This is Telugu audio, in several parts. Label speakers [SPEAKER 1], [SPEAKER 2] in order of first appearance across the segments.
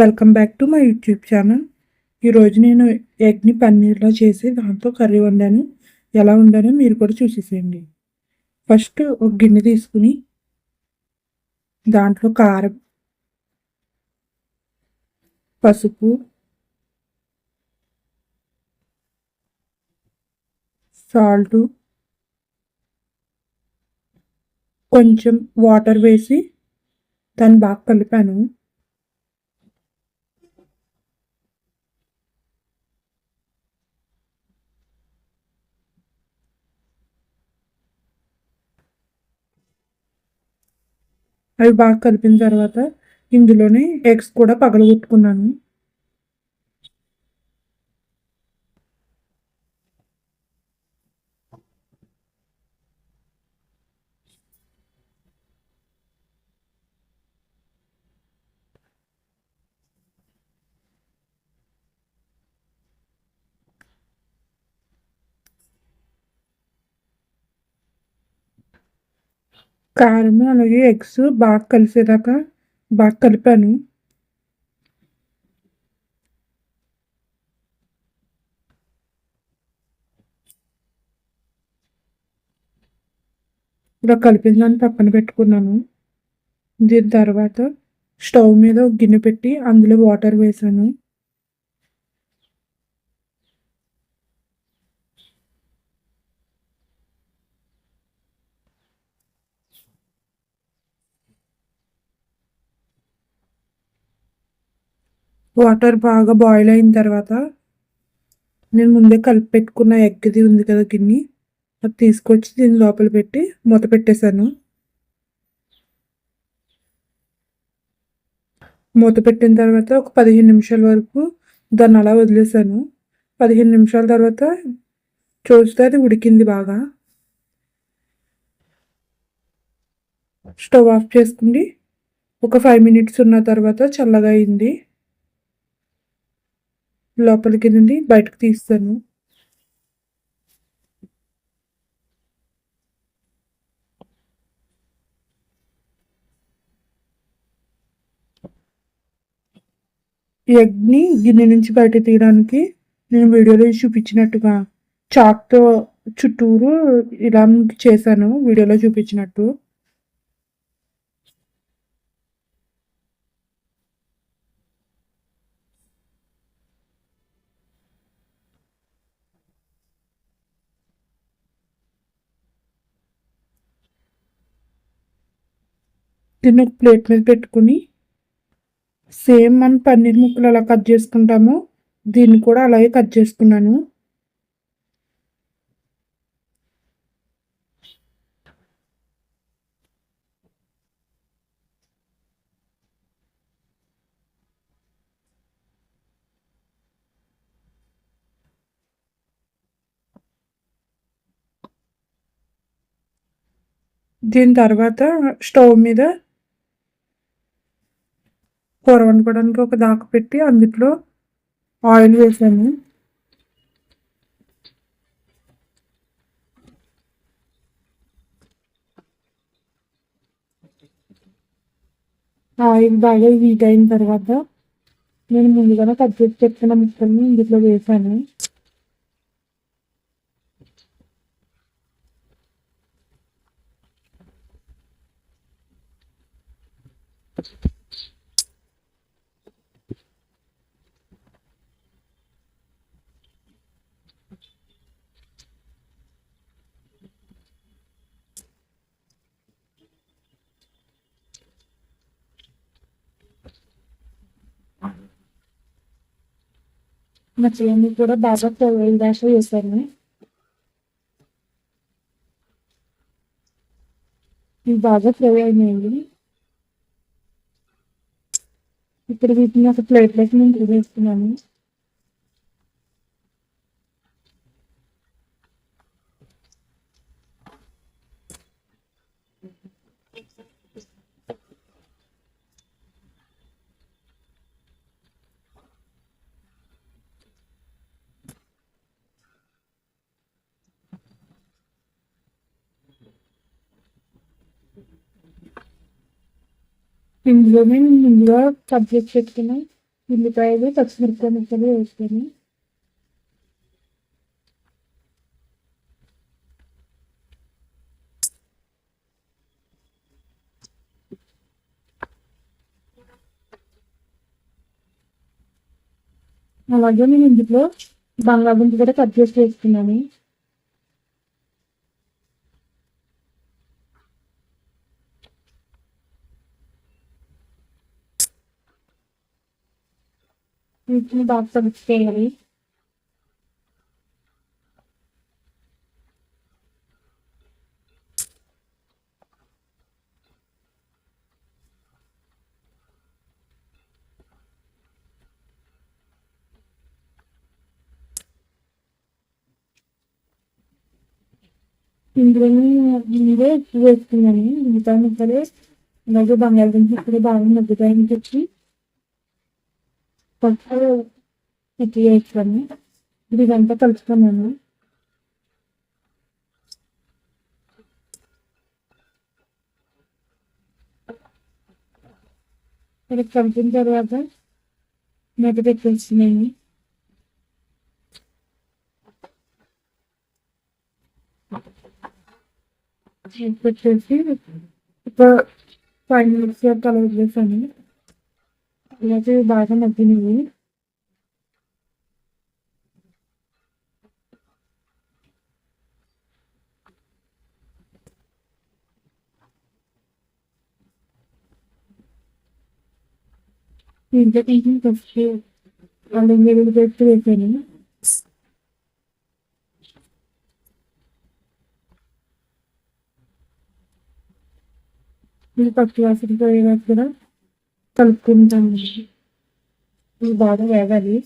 [SPEAKER 1] Welcome back to my YouTube channel ఈరోజు నేను ఎగ్ని పన్నీర్లో చేసి దాంతో కర్రీ వండాను. ఎలా వండానో మీరు కూడా చూసేసేయండి. ఫస్ట్ ఒక గిన్నె తీసుకుని దాంట్లో కారం పసుపు సాల్టు కొంచెం వాటర్ వేసి దాన్ని బాగా కలిపాను. అవి బాగా కలిపిన తర్వాత ఇందులోనే ఎగ్స్ కూడా పగలగొట్టుకున్నాను. కారము అలాగే ఎగ్స్ బాగా కలిసేదాకా బాగా కలిపాను. ఇలా కలిపిన దాన్ని పక్కన పెట్టుకున్నాను. దీని తర్వాత స్టవ్ మీద గిన్నె పెట్టి అందులో వాటర్ వేసాను. వాటర్ బాగా బాయిల్ అయిన తర్వాత నేను ముందే కలిపి పెట్టుకున్న ఎగ్ది ఉంది కదా గిన్నె అది తీసుకొచ్చి దీని లోపల పెట్టి మూత పెట్టేశాను. మూత పెట్టిన తర్వాత ఒక పదిహేను నిమిషాల వరకు దాన్ని అలా వదిలేసాను పదిహేను నిమిషాల తర్వాత చూస్తే అది ఉడికింది బాగా. స్టవ్ ఆఫ్ చేసుకుండి ఒక ఫైవ్ మినిట్స్ ఉన్న తర్వాత చల్లగా అయింది. లోపలికి నుండి బయటకు తీస్తాను. ఎగ్ని గిన్నె నుంచి బయట తీయడానికి నేను వీడియోలో చూపించినట్టుగా చాక్తో చుట్టూరు ఇలా చేశాను వీడియోలో చూపించినట్టు. దీన్ని ఒక ప్లేట్ మీద పెట్టుకుని సేమ్ మన పన్నీర్ ముక్కలు ఎలా కట్ చేసుకుంటామో. దీన్ని కూడా అలాగే కట్ చేసుకున్నాను. దీని తర్వాత స్టవ్ మీద కూర వండుకోవడానికి ఒక దాక పెట్టి అందులో ఆయిల్ వేసాను. ఆయిల్ బాగా హీట్ అయిన తర్వాత నేను ముందుగానే కట్ చేసి చెప్పిన ముక్కల్ని ఇందులో వేసాను. మచ్చలన్నీ కూడా బాగా పొగలు దాకా వేసాను ఇవి బాగా ఫ్రై అయినాయండి ఇప్పుడు వీటిని ఒక ప్లేట్లోకి నేను వేస్తున్నాను ఇందులోనే ముందుగా కట్ చేసి పెట్టుకున్న ఉల్లిపాయలు పచ్చిమిరపకాయ ముక్కలు వేసుకొని అలాగే నేను ఇందులో బంగాళదుంప కూడా కట్ చేసి వేసుకున్నాను వీటిని బాగా కలిపి చేయాలి ఇందులోని ముందే ఉప్పు వేసుకున్నాను మిగతా ముక్కలు అలాగే బంగాళదుంప ఇప్పుడు బాగా మగ్గుతాయని చెప్పి పప్పు ఇడ్లీ వేసుకొని ఇప్పుడు ఇదంతా కలుపుకున్నాను ఇది కలిపిన తర్వాత మెడ పెట్టేసినాయి పెట్టేసి ఇప్పుడు ఫైవ్ మినిట్స్ కలర్ వదిలేసాను అలాగే బాగా మగ్గినవి దీంట్లో తీసి ఫస్ట్ అల్లం వెల్లుల్లి పేస్ట్ వేసాను ఇది పచ్చి వాసన పోయేదాకా కూడా కలుపుకుంటాం ఇది బాగా వేగాలి.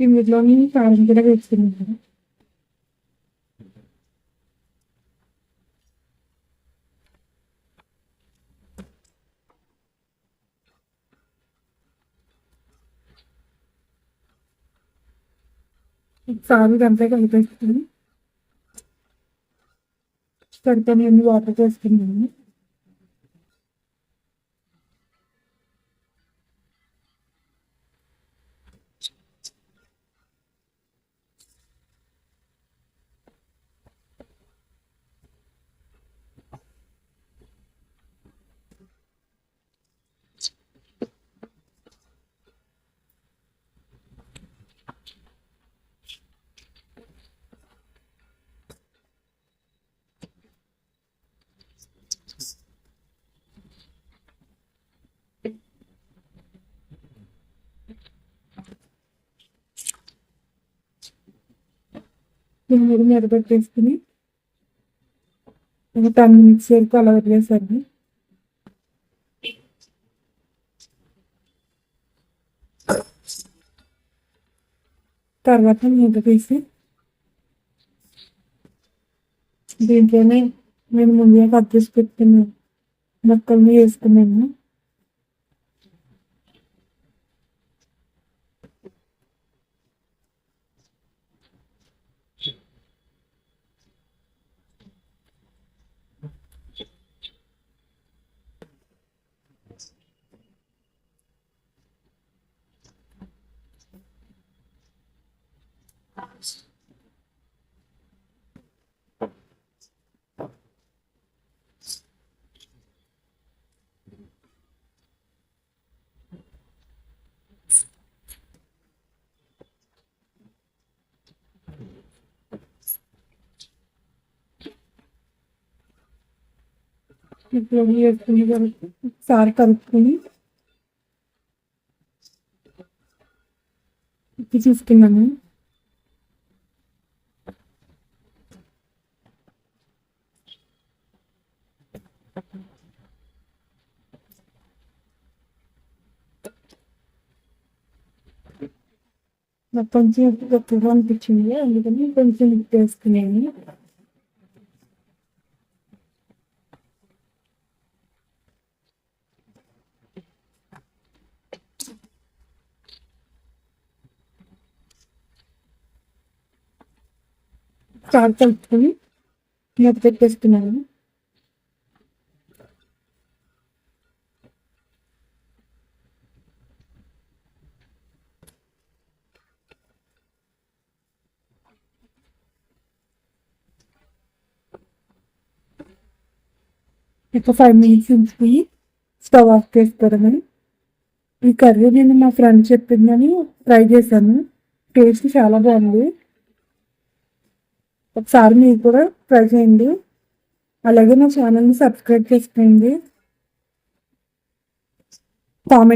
[SPEAKER 1] ఇందులోని కారం కూడా వేసుకున్నాను ఒకసారి ఇదంతా కలిపేసుకుని సరిపోయిన వాటర్ వేసుకున్నాను దీని మీద మీద పెట్టేసుకుని ఒక టెన్ మినిట్స్ వరకు అలా వదిలేసండి తర్వాత మూత తీసి దీంట్లోనే నేను ముందుగా కట్ చేసి పెట్టుకున్నాను మొక్కల్ని వేసుకున్నాను. ఇప్పుడు వేసుకుని ఒకసారి కలుపుకొని ఉప్పు చూసుకున్నాను నాకు కొంచెం గట్టిగా అనిపించింది. అందుకని కొంచెం ఉప్పు వేసుకునేది చారు కలుపుకొని మూత పెట్టేస్తున్నాను. ఒక ఫైవ్ మినిట్స్ ఉంచిపోయి స్టవ్ ఆఫ్ చేసుకోవడమని ఈ కర్రీ నేను మా ఫ్రెండ్ చెప్పిందని ట్రై చేశాను. టేస్ట్ చాలా బాగుంది. ఒకసారి మీరు కూడా ట్రై చేయండి. అలాగే నా ఛానల్ని సబ్స్క్రైబ్ చేసుకోండి. కామెంట్